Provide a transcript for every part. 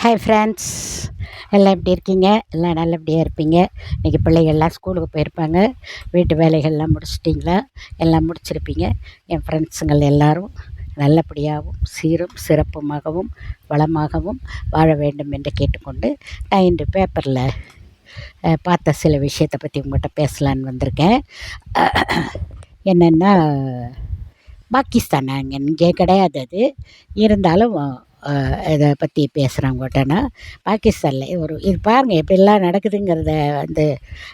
Hi friends எல்லாம் எப்படி இருக்கீங்க? எல்லாம் நல்லபடியாக இருப்பீங்க. இன்றைக்கி பிள்ளைகள்லாம் ஸ்கூலுக்கு போயிருப்பாங்க. வீட்டு வேலைகள்லாம் முடிச்சிட்டிங்களா? எல்லாம் முடிச்சிருப்பீங்க. என் ஃப்ரெண்ட்ஸுங்கள் எல்லோரும் நல்லபடியாகவும் சீரும் சிறப்புமாகவும் வளமாகவும் வாழ வேண்டும் என்று கேட்டுக்கொண்டு நான் இன்று பேப்பரில் பார்த்த சில விஷயத்தை பற்றி உங்கள்கிட்ட பேசலான்னு வந்திருக்கேன். என்னென்னா பாகிஸ்தான் நாங்கள் இங்கே கிடையாது அது. இருந்தாலும் இதை பற்றி பேசுகிறவங்கட்டனா பாகிஸ்தானில் ஒரு இது பாருங்கள் எப்படிலாம் நடக்குதுங்கிறத வந்து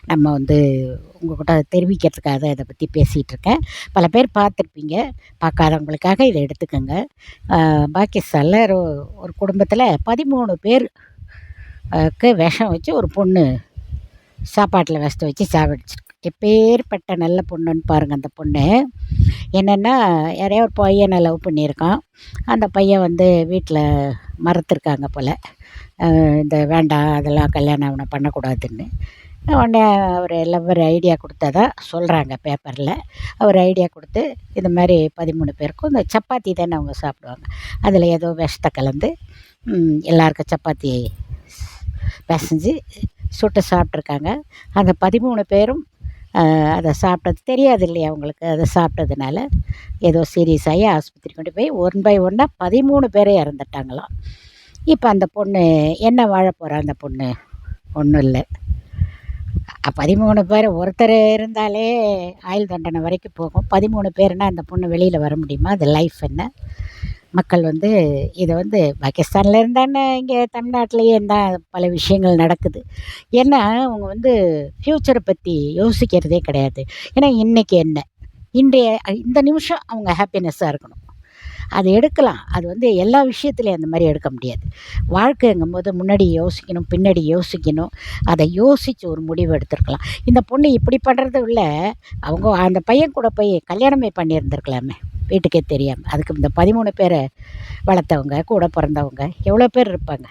நம்ம வந்து உங்கள்கிட்ட தெரிவிக்கிறதுக்காக தான் இதை பற்றி பேசிகிட்ருக்கேன் பல பேர் பார்த்துருப்பீங்க பார்க்காதவங்களுக்காக இதை எடுத்துக்கோங்க. பாகிஸ்தானில் ஒரு ஒரு குடும்பத்தில் பதிமூணு பேர் க்கு விஷம் வச்சு ஒரு பொண்ணு சாப்பாட்டில் விஷத்தை வச்சு சாப்பிடுச்சிருக்கு எப்பேற்பட்ட நல்ல பொண்ணுன்னு பாருங்கள் அந்த பொண்ணு. என்னென்னா யாரையோ ஒரு பையனை லவ் பண்ணியிருக்கான். அந்த பையன் வந்து வீட்டில் மறத்துருக்காங்க போல். இந்த வேண்டாம் அதெல்லாம் கல்யாணம் அவனை பண்ணக்கூடாதுன்னு. உடனே அவர் லவ்வர் ஐடியா கொடுத்ததா சொல்கிறாங்க பேப்பரில் அவர் ஐடியா கொடுத்து இது மாதிரி பதிமூணு பேருக்கும் இந்த சப்பாத்தி தானே அவங்க சாப்பிடுவாங்க. அதில் ஏதோ விஷத்தை கலந்து எல்லாருக்கும் சப்பாத்தி பிசைஞ்சி சுட்டு சாப்பிட்ருக்காங்க அந்த பதிமூணு பேரும் அதை சாப்பிட்டது தெரியாது இல்லையா அவங்களுக்கு அதை சாப்பிட்டதுனால ஏதோ சீரியஸ் ஆகி ஆஸ்பத்திரி கொண்டு போய் ஒன் பை ஒன்னாக பதிமூணு பேரே இறந்துட்டாங்களாம். இப்போ அந்த பொண்ணு என்ன வாழ போகிறா அந்த பொண்ணு? ஒன்றும் இல்லை. பதிமூணு பேர் ஒருத்தர் இருந்தாலே ஆயுள் தண்டனை வரைக்கும் போகும். பதிமூணு பேர்னால் அந்த பொண்ணு வெளியில் வர முடியுமா? அது லைஃப் என்ன? மக்கள் வந்து இதை வந்து பாகிஸ்தானில் இருந்தானே இங்கே தமிழ்நாட்டிலையே இருந்தால் பல விஷயங்கள் நடக்குது. ஏன்னா அவங்க வந்து ஃப்யூச்சரை பற்றி யோசிக்கிறதே கிடையாது. ஏன்னா இன்றைக்கி என்ன? இன்றைய இந்த நிமிஷம் அவங்க ஹாப்பினஸ்ஸாக இருக்கணும். அது எடுக்கலாம். அது வந்து எல்லா விஷயத்துலையும் அந்த மாதிரி எடுக்க முடியாது. வாழ்க்கைங்கும் போது முன்னாடி யோசிக்கணும் பின்னாடி யோசிக்கணும். அதை யோசித்து ஒரு முடிவு எடுத்துருக்கலாம். இந்த பொண்ணு இப்படி பண்ணுறது இல்லை அவங்க அந்த பையன் கூட போய் கல்யாணமே பண்ணியிருந்துருக்கலாமே. வீட்டுக்கே தெரியாமல் அதுக்கு இந்த பதிமூணு பேரை வளர்த்தவங்க கூட பிறந்தவங்க எவ்வளோ பேர் இருப்பாங்க?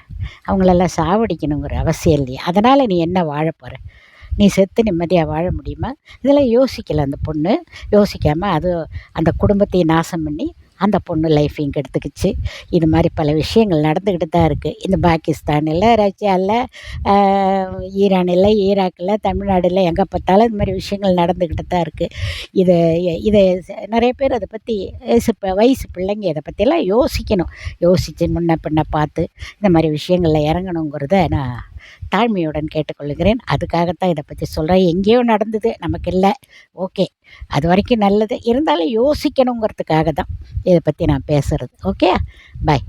அவங்களெல்லாம் சாவடிக்கணுங்கிற அவசியம் இல்லையா. அதனால் நீ என்ன வாழப்போகிற நீ செத்து நிம்மதியாக வாழ முடியுமா? இதெல்லாம் யோசிக்கலை அந்த பொண்ணு. யோசிக்காமல் அது அந்த குடும்பத்தையும் நாசம் பண்ணி அந்த பொண்ணு லைஃப்பையும் கெடுத்துக்கிச்சு இது மாதிரி பல விஷயங்கள் நடந்துக்கிட்டு தான் இருக்குது இந்த பாகிஸ்தானில் ரஷ்யாவில் ஈரானில் ஈராக்கில் தமிழ்நாடில் எங்கே பார்த்தாலும் இது மாதிரி விஷயங்கள் நடந்துக்கிட்டு தான் இருக்குது இதை இதை நிறைய பேர் அதை பற்றி வயசு வயசு பிள்ளைங்க இதை பற்றியெல்லாம் யோசிக்கணும். யோசித்து முன்ன பின்ன பார்த்து இந்த மாதிரி விஷயங்களில் இறங்கணுங்கிறத நான் தாழ்மையுடன் கேட்டுக்கொள்கிறேன். அதுக்காகத்தான் இதை பற்றி சொல்கிறேன் எங்கேயோ நடந்தது நமக்கு இல்லை. ஓகே. அது வரைக்கும் நல்லது. இருந்தாலும் யோசிக்கணுங்கிறதுக்காக தான் இதை பற்றி நான் பேசுகிறது ஓகே? பாய்